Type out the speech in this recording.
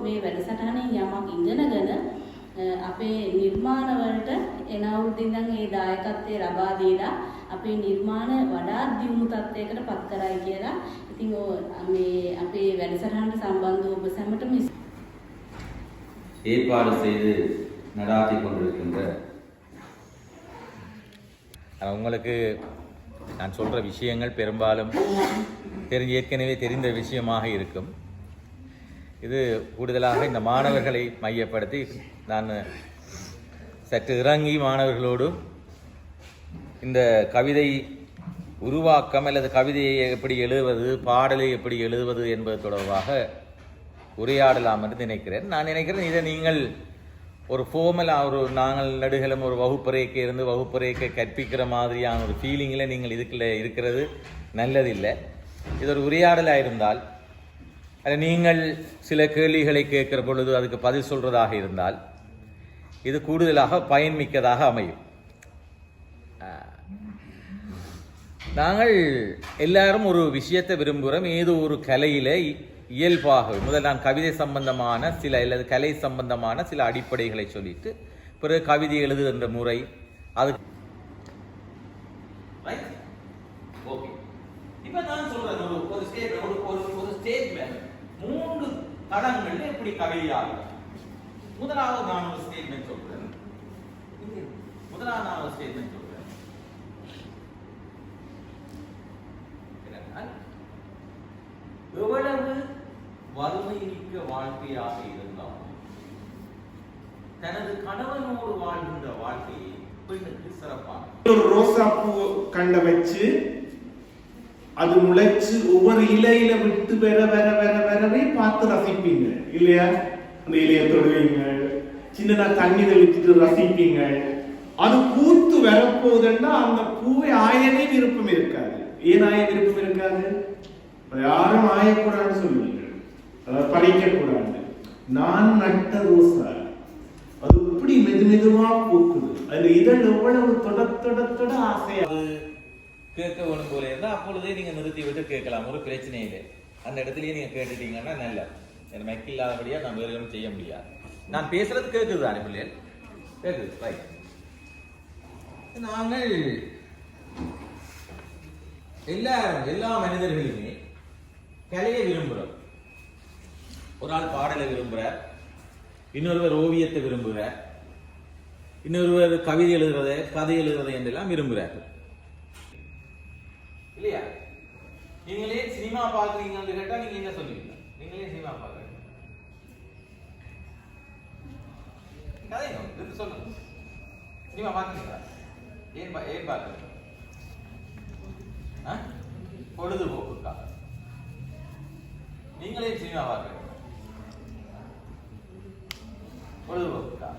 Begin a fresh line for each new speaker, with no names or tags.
මේ වැඩසටහනින් යමක් ඉගෙනගෙන අ, අපේ නිර්මාණවලට එන අවුරුද්දේ ඉඳන් ඒ දායකත්වයේ ලබා දීලා අපේ නිර්මාණ වඩාත් දියුණු තත්යකට පත් කරයි කියලා. ඉතින් ඔය මේ අපේ වැඩසටහනට සම්බන්ධ ඔබ සැමටම
ஏற்பாடு செய்து நடாத்தி கொண்டிருக்கின்ற
ஆனா, உங்களுக்கு நான் சொல்கிற விஷயங்கள் பெரும்பாலும் தெரிஞ்சு ஏற்கனவே தெரிந்த விஷயமாக இருக்கும் இது கூடுதலாக இந்த மாணவர்களை மையப்படுத்தி நான் சற்று இறங்கி மாணவர்களோடு இந்த கவிதை உருவாக்கம் அல்லது கவிதையை எப்படி எழுதுவது பாடலை எப்படி எழுதுவது என்பது தொடர்பாக உரையாடலாம் என்று நினைக்கிறேன். நான் நினைக்கிறேன் இதை நீங்கள் ஒரு ஃபோமலாக ஒரு நாங்கள் நடுகளும் ஒரு வகுப்பறைக்கு இருந்து வகுப்பறைக்கு கற்பிக்கிற மாதிரியான ஒரு ஃபீலிங்கில் நீங்கள் இதுக்குள்ள இருக்கிறது நல்லதில்லை. இது ஒரு உரையாடலாக இருந்தால் அது நீங்கள் சில கேள்விகளை கேட்குற பொழுது அதுக்கு பதில் சொல்கிறதாக இருந்தால் இது கூடுதலாக பயன்மிக்கதாக அமையும். நாங்கள் எல்லாரும் ஒரு விஷயத்தை விரும்புகிறோம். ஏதோ ஒரு கலையில் இ- இயல்பாக முதல் நான் கவிதை சம்பந்தமான சில அல்லது கலை சம்பந்தமான சில அடிப்படைகளை சொல்லிட்டு பிறகு கவிதை எழுதுகின்ற முறை அது ஓகே இப்போ நான் சொல்கிறேன் ஒரு ஒரு ஸ்டேட் ஒரு ஒரு ஒரு ஸ்டேட்மெண்ட் மூன்று தளங்கள்ல எப்படி கவிதையாகும் முதலாவது நான் ஒரு ஸ்டேட்மெண்ட் சொல்றேன். முதலாவது நான் ஒரு ஸ்டேட்மெண்ட் சொல்றேன். எவ்வளவு வறுமை மிக்க வாழ்க்கையாக இருந்தாலும் தனது கணவனோடு வாழ்கின்ற வாழ்க்கையை பெண்ணுக்கு சிறப்பான
ஒரு ரோசா பூ கண்ட வச்சு அது முளைச்சு ஒவ்வொரு இலையில விட்டு வர வர வர வரவே பார்த்து ரசிப்பீங்க. இல்லையா? அந்த இலையை தொடுவீங்க. சின்னதா தண்ணி தெளிச்சுட்டு ரசிப்பீங்க. அது பூத்து வரப்போகுதுன்னா அந்த பூவை ஆயவே விருப்பம் இருக்காது. ஏன் ஆய விருப்பம் இருக்காது? யாரும் ஆயக்கூடாதுன்னு சொல்லுவீங்க அதை பறிக்க கூடாது நான் நட்ட ரோசா அது இப்படி மெது மெதுவா பூக்குது? அது இதழ் எவ்வளவு தொட தொட தொட ஆசையா?
அது கேட்க வேணும் போல இருந்தால் அப்பொழுதே நீங்கள் நிறுத்தி விட்டு கேட்கலாம். ஒரு பிரச்சனையே இல்லை. அந்த இடத்துலயே நீங்கள் கேட்டுட்டீங்கன்னா நல்ல. எனக்கு மைக் இல்லாதபடியாக நான் வேறு எதுவும் செய்ய முடியாது. நான் பேசுறது கேட்குது தானே பிள்ளைகள்? கேட்குது ரைட் நாங்கள் எல்லா எல்லா மனிதர்களுமே கலையை விரும்புகிறோம் ஒரு ஆள் பாடலை விரும்புகிறார் இன்னொருவர் ஓவியத்தை விரும்புகிறார் இன்னொருவர் கவிதை எழுதுறதை கதை எழுதுறதை என்றெல்லாம் விரும்புகிறார்கள். இல்லையா? நீங்களே சினிமா பாக்குறீங்கன்னு கேட்டா நீங்க என்ன சொல்லுவீங்க? நீங்களே சினிமா பாக்குறீங்க கதை எடுத்து சொல்லுங்க. சினிமா பாக்குறீங்களா ஏன் பா- ஏன் பாக்குறீங்க ஆ? பொழுதுபோக்குக்காக நீங்களே சினிமா பாக்குறீங்க பொழுதுபோக்குக்காக